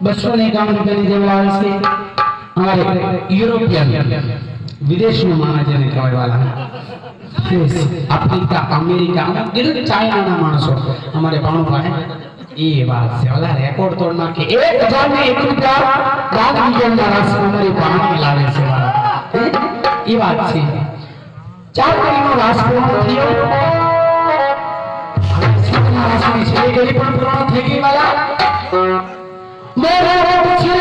બસો ને એકાવન રૂપિયાની જે બોલાવે છે અમારે યુરોપિયન વિદેશનું માણસ જેને કહેવાય વાલા દેશ, આફ્રિકા અમેરિકા અમુક ગીર ચાઇનાના માણસો અમારે પાણું પાસે એ વાત છે ઓલા રેકોર્ડ તોડ નાખે એક હજાર ને એક રૂપિયા દાન મિલિયનના રાશિ અમારી પાણી લાવે છે વાલા. હે? એ વાત છે ચાર કડીનો રાસ પૂર્ણ થયો હવે છઠ્ઠા રાસની છેલ્લી કડી પણ પૂર્ણ થઈ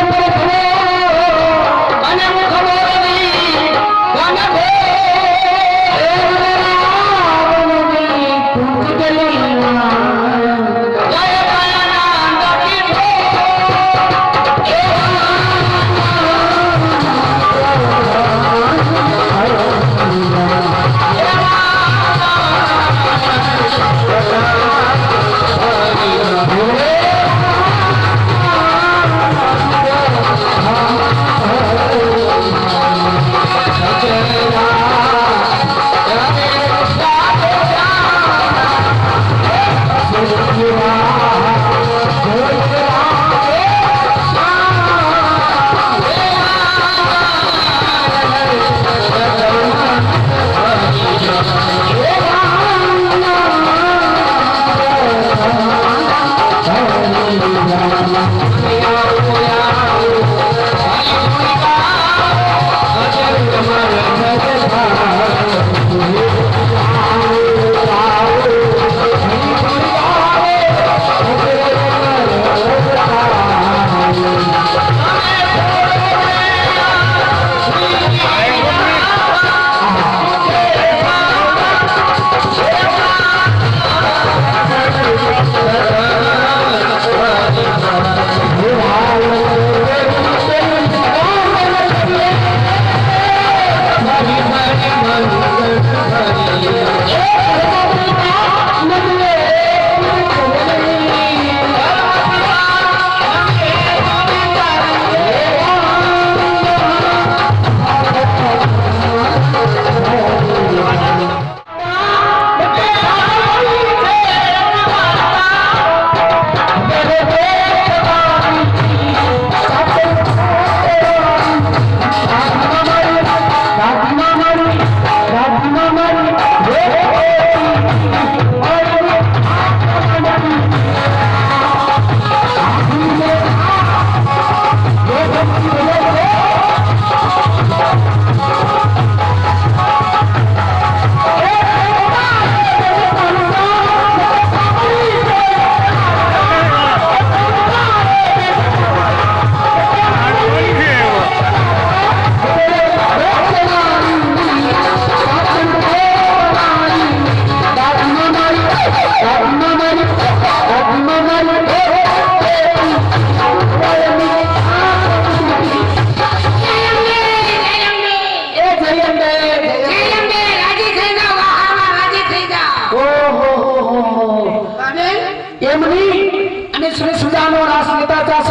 મજાનો રાસ લેતા તા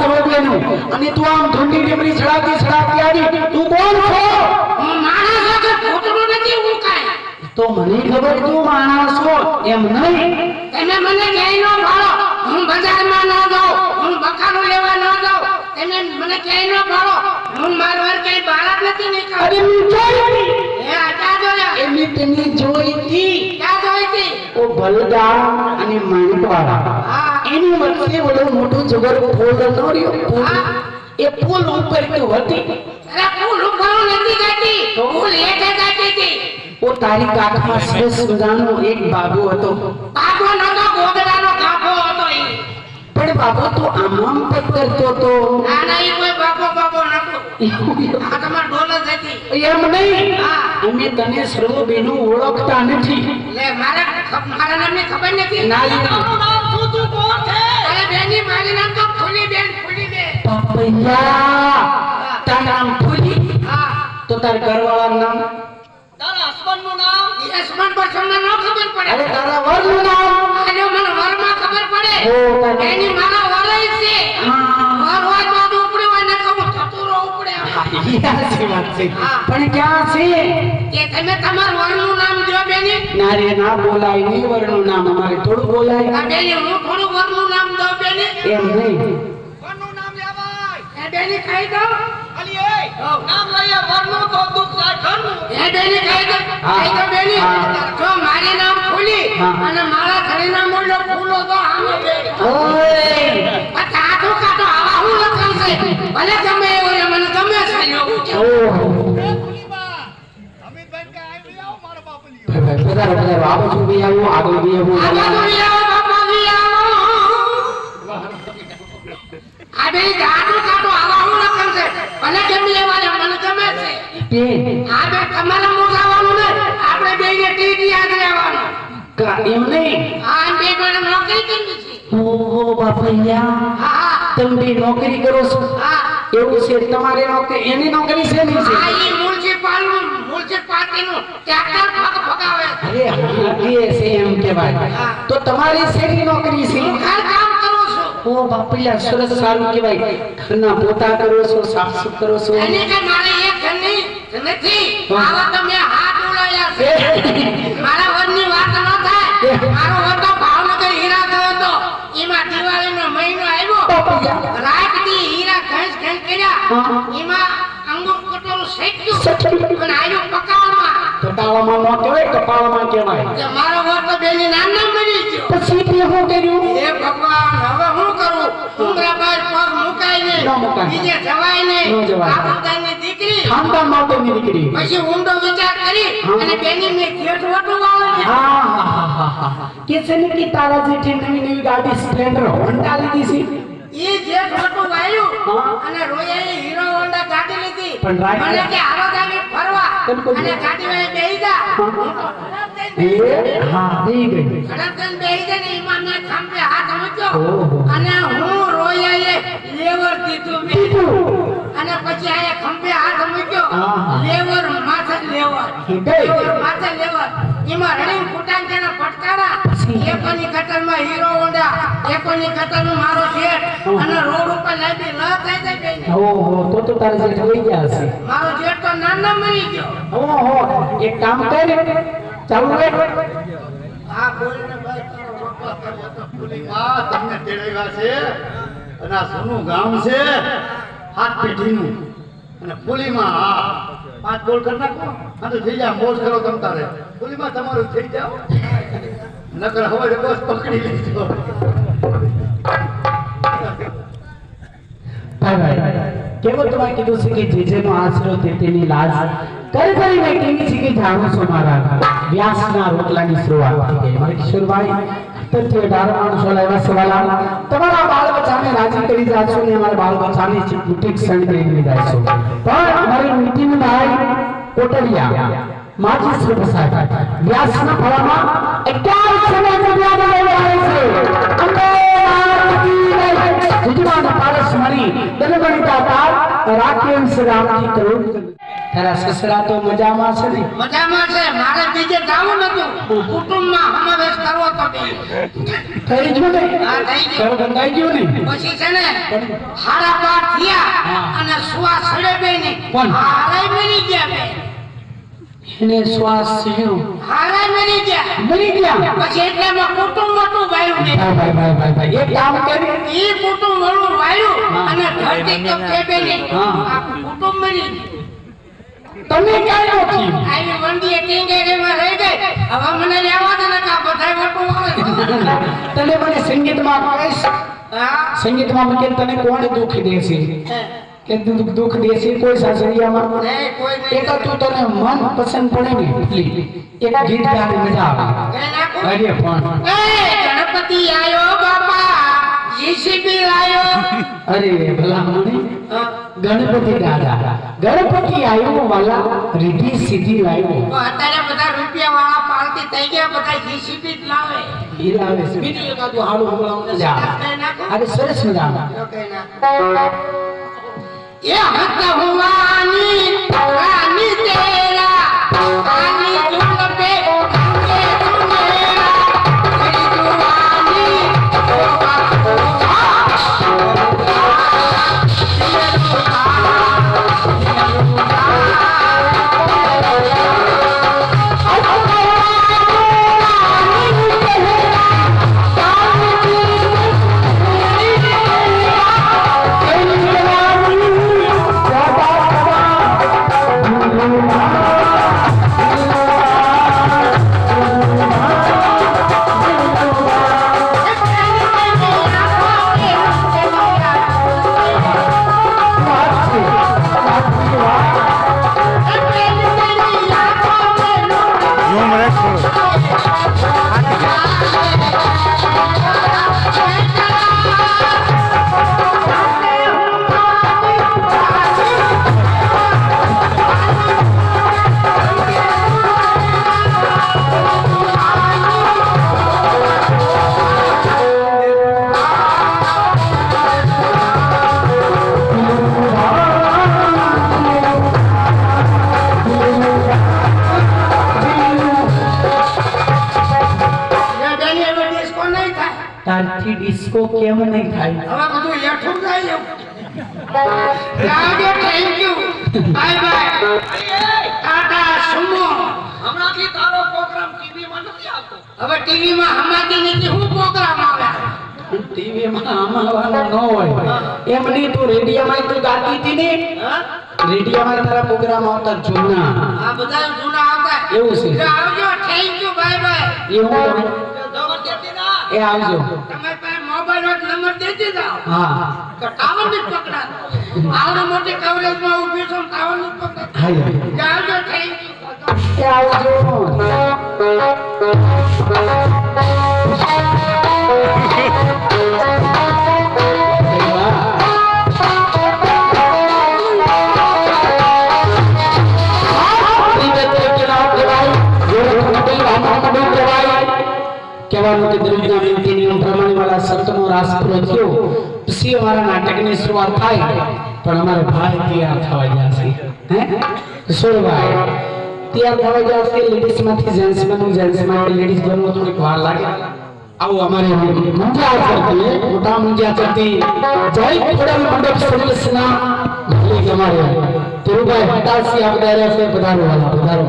અને તું આમ ધૂંડી ડીમરી ચડાતી ચડાતી આવી તું કોણ છો? હું માણસ વગર ભૂતળું નથી હું કાય તો મને ખબર તું માણસ છો એમ નહીં? તમે મને ક્યાંય ન ભાળો. હું બજારમાં ન જાઉં હું બકાલું લેવા ન જાઉં. તમે મને ક્યાંય ન ભાળો. હું મારવાર ક્યાંય બાળક નથી અરે હું જોઈ એ આટા જોયા એની તેની જોઈતી ક્યાં હતી અને એની વચ્ચે મોટું જબર ફૂલ ન રહ્યો ફૂલ. એ ફૂલ ઉપર તું હતી. ફૂલ ઉખાડું નથી જાતી ફૂલ હેઠે જાતી હતી. ઓ તારી કાખમાં સરસ મજાનો એક બાબુ હતો. બાબુ નતો હતો ઈ પણ બાબુ તો આમ આમ પણ કરતો તો ના ના એ કોઈ બાબો બાબો નતો આ તમાર ડોલ જ હતી. એમ નહીં? હા. અમે તને સર્વબેનું ઓળખતા નથી. લે મારા મારા નામની ખબર નથી? ના, ના. તારું નામ શું તું કોણ છે? અરે બેની મારી નામ તો ખુલી બેન ખુલી બેન પપૈયા તાર નામ ખુલી હા. તો તાર ઘરવાળાનું નામ? તારા હસબન્ડનું નામ? ઈ હસબન્ડ પર તમને ન ખબર પડે. અરે તારા વરનું નામ. આને મને વરમાં ખબર પડે એની મારા વર જ છે વર હોય તો જ ઉપડ્યું હોય ને કહું થતુરો ઉપડે સાચી વાત છે. પણ ક્યાં છે? કે તમે તમારું વરનું નામ દો બેની. ના રે ના બોલાય. નહીં વરનું નામ. અમારે થોડું બોલાય. આ બેની હું થોડું વરનું નામ દઉં બેની. એમ નહીં. વરનું નામ લેવાય. એ બેની કહી દઉં નામ લઈએ વરનું તો દુઃખ થાય ઘરનું એ બેની કહી દે કહી દે બેની જો મારી નામ ફૂલી અને મારા ઘરેના મૂલ્ય ફૂલો તો આમે ઓય. આ કાઢો કાઢો આવા હું લખન છે? ભલે ગમે એવું ને મને ગમે છે. ઓહો. એ પુલીબા અમિતભાઈ કે આવી આવો મારો બાપલીઓ ભાઈ ભાઈ પધારો પધારો. આ બાજુ બી આવો આગળ બી આવો. બે કાઢો કાઢો આવા હું લખન છે ભલે કેમ એવા મને ગમે છે. બેન આ બે તમારે મોગાવાનું ને આપણે બેયને ટીટી યાદ રહેવાનું. કા- એમ નહીં? આ બે મેડમ નોકરી કરી છે. ઓહો બાપૈયા. હા હા. તમે બે નોકરી કરો છો? હા. એવું છે તમારે નોકરી એની નોકરી છે નહીં છે? આ ઈ મ્યુનિસિપાલનું મ્યુનિસિપાલિટીનું ટ્રેક્ટર ફગ ફગાવે છે. અરે હા, એ છે એમ કહેવાય. તો તમારી શેની નોકરી છે? હું ઘર કામ ઓ બાપૈયા સરસ સારું કહેવાય. ઘરના પોતા કરો છો સાફ સુફ કરો છો. એને કે મારે એક ઘરની નથી. આવા તો મેં હાથ ઉડાયા છે. મારા વરની વાત ન થાય. મારો વર તો ભાવનગર હીરા ગયો હતો. એમાં દિવાળીનો મહિનો આવ્યો. બાપૈયા રાત હીરા ઘસ ઘસ કર્યા. એમાં અંગૂર કટોરું શેક્યું. અને આવ્યું પકાવવામાં કપાળમાં. ન કહેવાય કપાળમાં કહેવાય. મારો વર તો બેની નામ ના તે શું કર્યું હે? ભગવાન હવે હું કરું? ઉમરા પર મુકાય નહીં. બીજે જવાય ન જવાય. આપણને દીકરી. ખાનદાન માટેની દીકરી. પછી ઊંડો વિચાર કરી અને બેની મે જેઠ વટું વાળ્યું. હા હા હા હા હા કે છે ને કે તારા જેઠે નવી નવી ગાડી સ્પ્લેન્ડર હોન્ડા લીધી છે? એ જેઠ વટું વાળ્યું અને રોયાએ હીરો હોન્ડા ગાડી લીધી. પણ મને કે જાવી ફરવા. અને ગાડી વાળે બેહી જા એ હા. દઈ ગઈ. બેહી ને મેં ખંભે હાથ મૂક્યો. અને હું રોયાએ લેવર દીધું મેં. અને પછી આયા ખંભે હાથ મૂક્યો. લેવર માથે લેવર. માથે લેવર. એમાં રણીન ફૂટાંકેના ફટકારા એકોની એકોની કટરમાં હીરો હોન્ડા એકોની કટરમાં મારો શેઠ. અને રોડ ઉપર લાગી ન થઈ જાય બેયને. ઓહો તો તો તારા ગયા હશે. મારો જેઠ તો નાના મરી ગયો. ઓહો એક કામ કર. ચાલુ આ બોલીને ભાઈ તારો વપરાશ કરવો તો. પુલીબા તમને તેડાવ્યા છે. અને આ સોનું ગામ છે. હાથ પેઢીનું અને પુલીમાં હા. પાંચ ગોળ કરી નાખો. હા તો થઈ જાય. મોજ કરો તમ તારે. ફૂલીમાં તમારું થઈ જાઓ. નકર હવે બસ પકડી લેજો. કેવો તમારે કીધું છે કે જે જેનો આશરો તે તેની લાજ કરી કરીને કેવી છે કે જાણો છો મારા વ્યાસના રોટલાની શરૂઆત થઈ ગઈ મારે કિશોરભાઈ તથ્ય અઢાર માણસો લાવ્યા સવાલા તમારા બાળ બચ્ચાને રાજી કરી જાશો ને અમારા બાળ બચ્ચાને બુટીક સણ કરી જાશો પણ અમારી મીટિંગ ભાઈ કોટડિયા માજી શ્રી સાહેબ વ્યાસના ફળામાં 11 સમય પારસ મણી દલગણિતા પાર રાકેમ શ્રામજી કરોડ. તારા સસરા તો મજામાં છે ને? મજામાં છે. મારે બીજે જાવું નતું કુટુંબમાં સમાવેશ કરવો તો થઈ ગયું ને? હા, થઈ ગયું. ગયું ને? પછી છે ને હારા પાઠ થયા અને સુવા સડે બે ને કોણ? હારે મરી ગયા બે. એને શ્વાસ થયો. હારે મરી ગયા. મરી ગયા. પછી એટલે મેં કુટુંબ મોટું વાયું ને ભાઈ ભાઈ ભાઈ ભાઈ ભાઈ. એક કામ કરી ઈ કુટુંબ વાળું વાયું અને ધરતી ને હા. આ કુટુંબ મરી તમે ક્યાં નથી આવી વંડીએ ટીંગેરીમાં રહી ગઈ હવે મને લેવા દે ને કા બધાય મોટું આવે તને મને સંગીતમાં કહીશ સંગીતમાં મને તને કોણ દુઃખ દેશે કે દુઃખ દુઃખ દેશે કોઈ સાસરિયામાં. નહીં એક તું તને મન પસંદ પડે ને એટલી. એક ગીત ગાવાની મજા આવે. અરે પણ. ગણપતિ આયો બાપા. જીસીબી લાયો. અરે ભલા ગણપતિ દાદા. ગણપતિ આવ્યો વાલા રીધી સીધી લાવ્યો અત્યારે બધા રૂપિયા વાળા પાલતી થઈ ગયા બધા જીસીબી જ લાવે. હીરા આવે છે. બીજું એકાદું હમણાં નાખું? અરે સરસ મજા આવે તો કઈ હોય. એમ નહીં તું રેડિયામાં તું ગાતી હતી ને? રેડિયોમાં તારા પ્રોગ્રામ આવતા જૂના. આ બધા જૂના આવતા. એવું છે. આવજો. થેન્ક યુ બાય બાય એવું દવા દેતી ના. એ આવજો. તમે પાસે મોબાઈલ નો નંબર દેતી જાઓ. હા. તો ટાવરની પકડા આવડે મોટી કવરેજમાં ઊભી છો ટાવરની પકડાતો હા આવજો થેન્ક યુ આવજો. કહેવાનું કે દ્રવિડના વિનંતી નિયમ પ્રમાણે મારા સંતનો રાસ પૂરો પછી અમારા નાટકની શરૂઆત થાય. પણ અમારે ભાઈ તૈયાર થવા છે. હે? સોળભાઈ તૈયાર થવા ગયા છે લેડીઝમાંથી જેન્ટ્સ બનવું જેન્ટ્સમાંથી લેડીઝ બનવું થોડીક વાર લાગે. આવું અમારે મુંજા ચડતી મોટા મુંજા ચડતી જય ખોડા મંડપ સર્વિસના ભલે અમારે. ધીરુભાઈ આપતા રહ્યા છે, પધારો વાલા પધારો,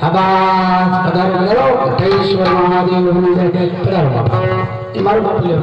શાબાશ, પધારો પધારો. કટેશ્વર મહાદેવ પધારો, બાપા. એ મારું બાપુ લ્યો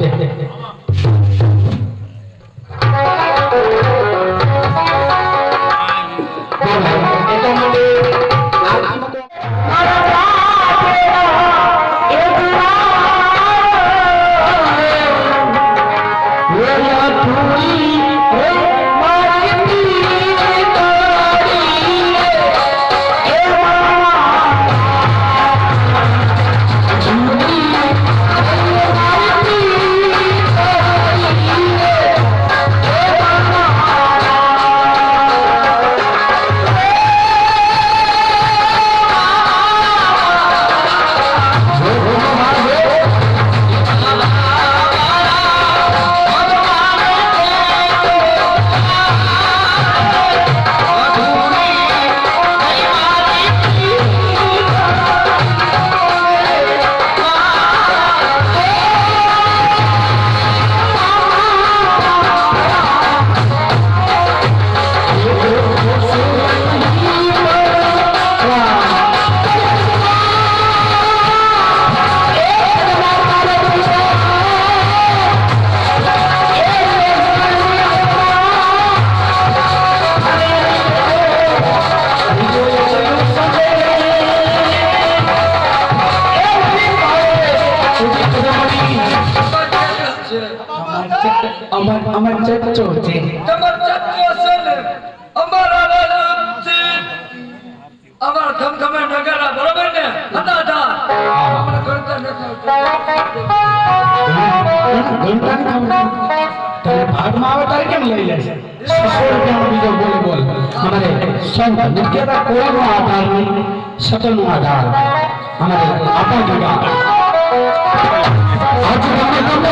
ચચ્ચો છે તમાર ચચ્ચો છે ને? અમારા અમાર ધમધમે નગારા બરોબર ને? હતા હતા અમને ગણતા નથી તારે ભાગમાં આવે તારે કેમ લઈ લે છે? સો રૂપિયાનો બીજો બોલ બોલ. અમારે સંત મુખ્યતા કોઈનો આધાર નહીં સતનો આધાર. અમારે આપા જોડા આજ તમે તમે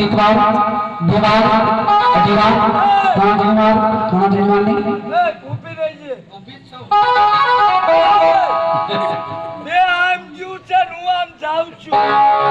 સાથે એક વાર બે વાર અઢી વાર ત્રણ ત્રણ વાર ત્રણ ત્રણ વાર નહીં. એ ઊભી બે આમ ગયું છે હું આમ જાઉં છું.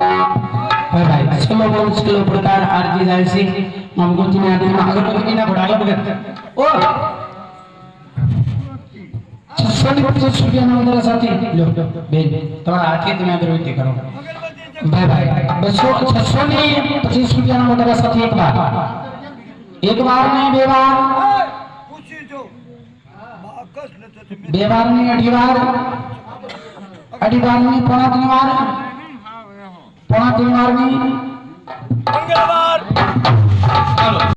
ભાઈ ભાઈ છેલ્લો બહુ છેલ્લો પ્રકાર આરતી જાય છે આમ ગોતીને આરતીમાં આગળ તો મૂકીને ઘોડા આગળ વગર ઓ છસો ની પચાસ રૂપિયાના વધારા સાથે લો બેન તમારા હાથે તમે આગળ વિનંતી કરો અગરબત્તી ભાઈ ભાઈ બસો છસો ની પચીસ રૂપિયાના વધારા સાથે એક વાર એક વાર નહીં બે વાર જગ- પૂછી જો બાકસ ન થતી મેં બે વાર નહીં અઢી વાર અઢી વાર નહીં પોણા ટીમ વાર